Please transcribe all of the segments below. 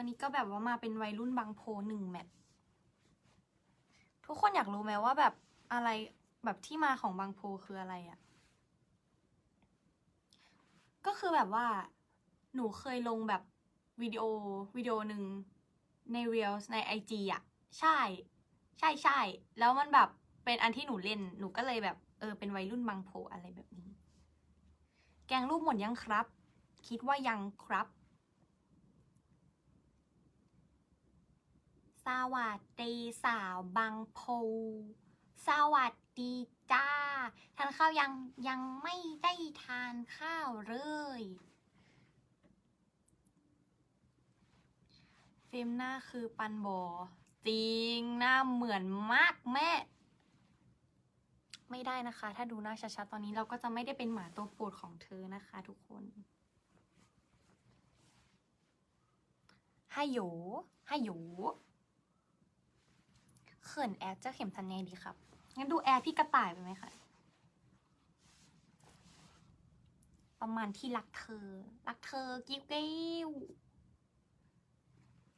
วันนี้ก็แบบว่ามาเป็นวัยรุ่นบางโพหนึ่งแมททุกคนอยากรู้ไหมว่าแบบอะไรแบบที่มาของบางโพคืออะไรอะ่ะ ก็คือแบบว่า หนูเคยลงแบบวิดีโอวิดีโอหนึ่งใน Reels ใน IG อะ ใช่ ใช่ใช่ แล้วมันแบบเป็นอันที่หนูเล่น หนูก็เลยแบบ เออ เป็นวัยรุ่นบางโพอะไรแบบนี้ แกงรูปหมดยังครับ คิดว่ายังครับ สวัสดีสาวบางโพสวัสดีจ้า ทานข้าวยังยังไม่ได้ทานข้าวเลยเฟรมหน้าคือปันบอจริงหน้าเหมือนมากแม่ ไม่ได้นะคะ ถ้าดูหน้าชัดๆตอนนี้เราก็จะไม่ได้เป็นหมาตัวโปรดของเธอนะคะทุกคนฮัลโหลฮัลโหล เขินแอดเจะเข็มทันไงดีครับ งั้นดูแอดพี่กระต่ายไปไหมคะประมาณที่รักเธอ รักเธอกิ้วกิ้ว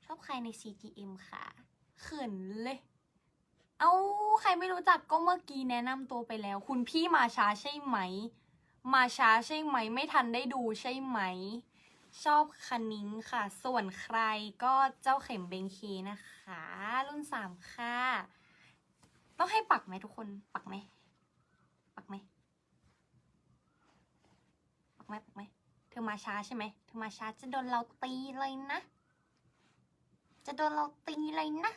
ชอบใครใน CGM ค่ะเขินเลย เอาใครไม่รู้จักก็เมื่อกี้แนะนำตัวไปแล้ว คุณพี่มาช้าใช่ไหม มาช้าใช่ไหม ไม่ทันได้ดูใช่ไหม ชอบคันนิ้งค่ะ ส่วนใครก็เจ้าเข็มเบงเคนะคะ รุ่นสามค่ะ ต้องให้ปักไหมทุกคน ปักไหม ปักไหม ปักไหมปักไหม เธอมาช้าใช่ไหม เธอมาช้าจะโดนเราตีเลยนะ จะโดนเราตีเลยนะ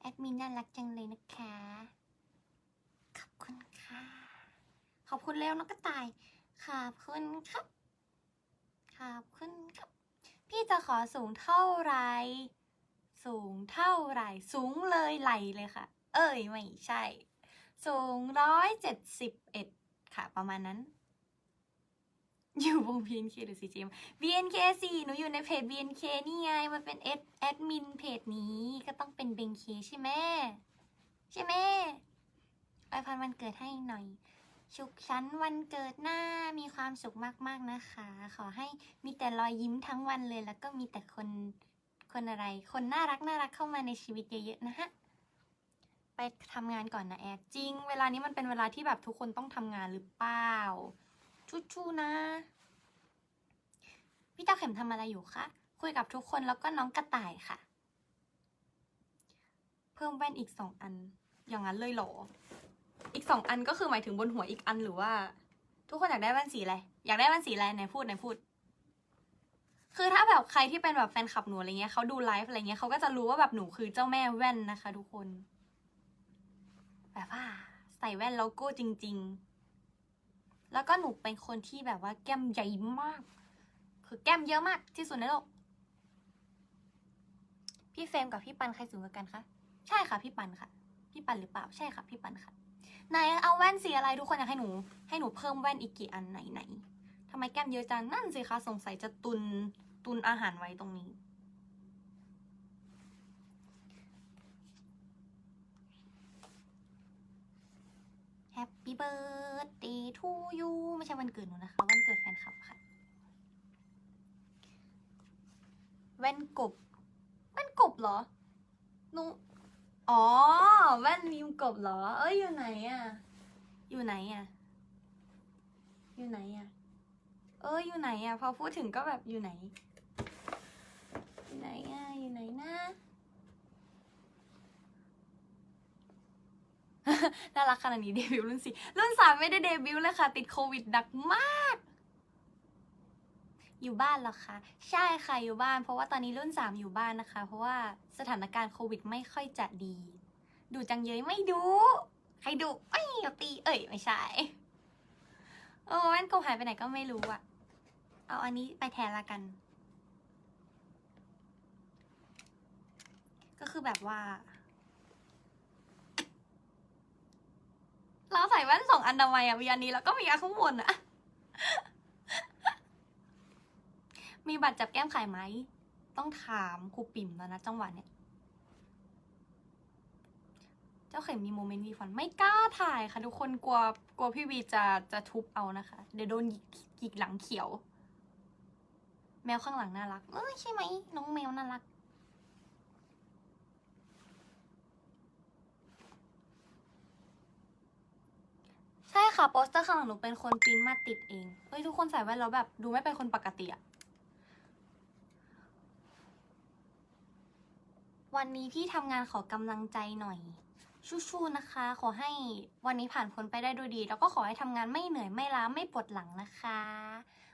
แอดมินน่ารักจังเลยนะคะ ขอบคุณค่ะ ขอบคุณแล้วน้องกระต่ายขอบคุณครับ ขอบคุณครับ พี่จะขอสูงเท่าไร สูงเท่าไร สูงเลยไหลเลยค่ะ เอ้ย ไม่ใช่ สูงร้อยเจ็ดสิบเอ็ดค่ะ ประมาณนั้น อยู่วง BNK หรือ CGM BNK สิหนูอยู่ในเพจ BNK นี่ไง มันเป็นแอดแอดมินเพจนี้ก็ต้องเป็น BNK ใช่ไหมใช่ไหมไปพันวันเกิดให้หน่อย สุขสันวันเกิดหน้ามีความสุขมากๆนะคะ ขอให้มีแต่รอยยิ้มทั้งวันเลย แล้วก็มีแต่คนคนอะไร คนน่ารักน่ารักเข้ามาในชีวิตเยอะๆนะฮะไปทำงานก่อนนะแอดจริง เวลานี้มันเป็นเวลาที่แบบทุกคนต้องทำงานหรือเปล่าชู้ๆนะ พี่เจ้าเข็มทำอะไรอยู่คะคุยกับทุกคนแล้วก็น้องกระต่ายค่ะ เพิ่มแว่นอีกสองอัน อย่างนั้นเลยเหรอ อีกสองอันก็คือหมายถึงบนหัวอีกอันหรือว่า ทุกคนอยากได้แว่นสีอะไรอยากได้แว่นสีอะไรไหนพูดไหนพูด คือถ้าแบบใครที่เป็นแบบแฟนคลับหนูอะไรเงี้ยเขาดูไลฟ์อะไรเงี้ยเขาก็จะรู้ว่าแบบหนูคือเจ้าแม่แว่นนะคะ ทุกคนแบบว่าใส่แว่นโลโก้จริง ๆ แล้วก็หนูเป็นคนที่แบบว่าแก้มใหญ่มาก คือแก้มเยอะมากที่สุดในโลก พี่เฟรมกับพี่ปันใครสูงกว่ากันคะ ใช่ค่ะพี่ปันค่ะ พี่ปันหรือเปล่า ใช่ค่ะพี่ปันค่ะ ไหนเอาแว่นสีอะไรทุกคนอยากให้หนู ให้หนูเพิ่มแว่นอีกกี่อันไหนไหนทำไมแก้มเยอะจังนั่นสิคะสงสัยจะตุนตุนอาหารไว้ตรงนี้ Happy birthday to you ไม่ใช่วันเกิดหนูนะคะ วันเกิดแฟนคลับค่ะ แว่นกบ แว่นกบเหรอหนู อ๋อ แว่นริมกบเหรอ เอ้ยอยู่ไหนอะอยู่ไหนอะอยู่ไหนอะเอ้ยอยู่ไหนอะพอพูดถึงก็แบบอยู่ไหน อยู่ไหนอะอยู่ไหนนะน่ารักขนาดนี้เดบิวต์รุ่นสี่รุ่นสามไม่ได้เดบิวต์เลยค่ะ ติดโควิดหนักมาก อยู่บ้านเหรอคะ ใช่ค่ะอยู่บ้าน เพราะว่าตอนนี้รุ่นสามอยู่บ้านนะคะ เพราะว่าสถานการณ์โควิดไม่ค่อยจะดี ดูจังเยยไม่ดู ใครดูไม่เอาตี เอ้ยไม่ใช่โอ้แว่นกบหายไปไหนก็ไม่รู้อะเอาอันนี้ไปแทนละกัน ก็คือแบบว่า เราใส่แว่นสองอันทำไมอะมีอันนี้แล้วก็มีอันข้างบนอะ มีบัตรจับแก้มขายไหม ต้องถามครูปิ่มแล้วนะจังหวะเนี้ย เจ้าเข็มมีโมเมนต์วีฟันไม่กล้าถ่ายค่ะ ทุกคนกลัวกลัวพี่วีจะจะทุบเอานะคะ เดี๋ยวโดนหยิกหยิกหลังเขียว แมวข้างหลังน่ารัก เอ้ยใช่ไหมน้องแมวน่ารักใช่ค่ะโปสเตอร์ข้างหลังหนูเป็นคนปริ้นมาติดเองเฮ้ยทุกคนใส่แว่นแล้วแบบดูไม่เป็นคนปกติอะ วันนี้พี่ทำงานขอกำลังใจหน่อยชู้ๆนะคะ ขอให้วันนี้ผ่านพ้นไปได้ด้วยดี แล้วก็ขอให้ทำงานไม่เหนื่อยไม่ล้าไม่ปวดหลังนะคะ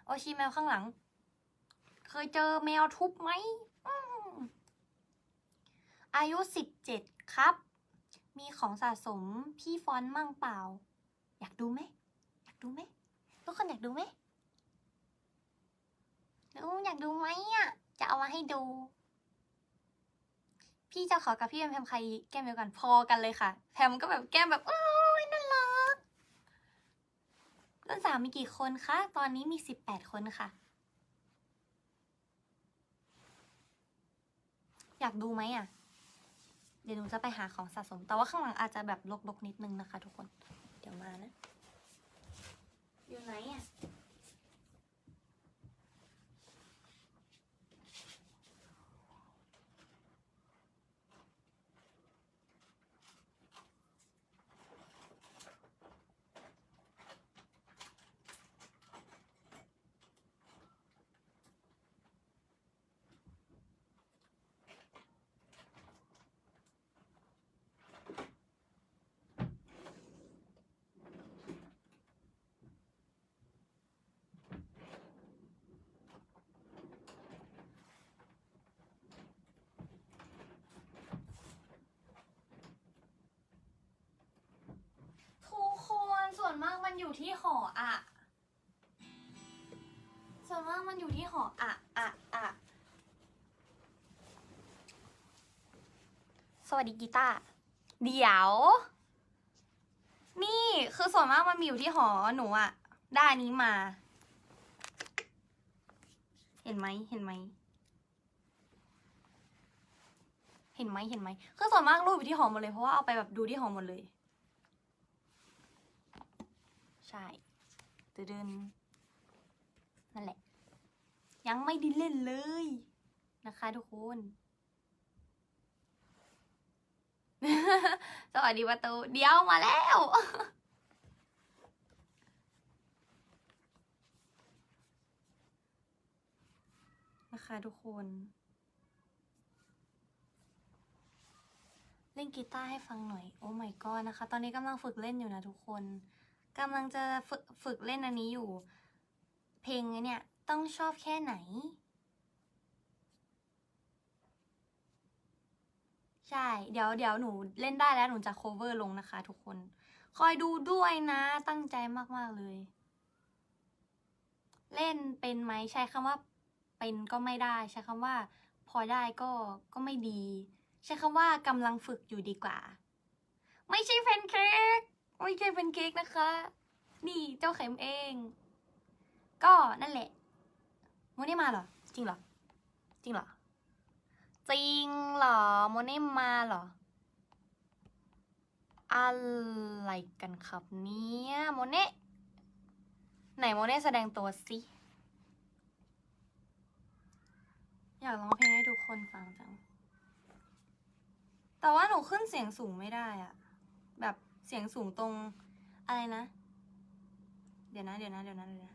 โอชิแมวข้างหลัง เคยเจอแมวทุบไหมอมอายุสิบเจ็ดครับ มีของสะสมพี่ฟอนมั่งเปล่า อยากดูไหมอยากดูไหมทุกคนอยากดูไหมอยากดูไหมอะจะเอามาให้ดู พี่จะขอกับพี่แพมแพมใครแก้มเดียวกันพอกันเลยค่ะ แพมก็แบบแก้มแบบโอ้ยน่ารักรุ่นสามมีกี่คนคะ ตอนนี้มีสิบแปดคนค่ะ อยากดูไหมอะ เดี๋ยวหนูจะไปหาของสะสม แต่ว่าข้างหลังอาจจะแบบลกๆนิดนึงนะคะทุกคน เดี๋ยวมานะ อยู่ไหนอะ ทุกคนส่วนมากมัน อยู่ที่หออะส่วนมากมันอยู่ที่หออะอะอะสวัสดีกีตาร์เดี๋ยว นี่คือส่วนมากมันมีอยู่ที่หอหนูอะได้อันนี้มา เห็นไหมเห็นไหมเห็นไหมเห็นไหมคือส่วนมากรูปอยู่ที่หอหมดเลยเพราะว่าเอาไปแบบดูที่หอหมดเลย ใช่ตื่นนั่นแหละ ยังไม่ได้เล่นเลยนะคะทุกคน สวัสดีประตูเดี๋ยวมาแล้ว นะคะทุกคน เล่นกีตาร์ให้ฟังหน่อย โอ้ my god นะคะ ตอนนี้กำลังฝึกเล่นอยู่นะทุกคน กำลังจะฝึกฝึกเล่นอันนี้อยู่ เพลงไอ้เนี่ยต้องชอบแค่ไหน ใช่ เดี๋ยวเดี๋ยวหนูเล่นได้แล้วหนูจะ cover ลงนะคะทุกคน คอยดูด้วยนะตั้งใจมาก ๆ เลย เล่นเป็นไหมใช้คำว่าเป็นก็ไม่ได้ ใช้คำว่า พอได้ก็ก็ไม่ดี ใช้คำว่ากำลังฝึกอยู่ดีกว่า ไม่ใช่แพนเค้ก ไม่ใช่แพนเค้กนะคะ นี่เจ้าเข็มเอง ก็นั่นแหละโมเน่มาเหรอ จริงเหรอ จริงเหรอ จริงเหรอโมเน่มาเหรอ อะไรกันครับเนี่ยโมเน่ไหนโมเน่แสดงตัวสิอยากร้องเพลงให้ทุกคนฟังจัง แต่ว่าหนูขึ้นเสียงสูงไม่ได้อะแบบ เสียงสูงตรงอะไรนะ เดี๋ยวนะ เดี๋ยวนะ เดี๋ยวนะเดี๋ยวนะ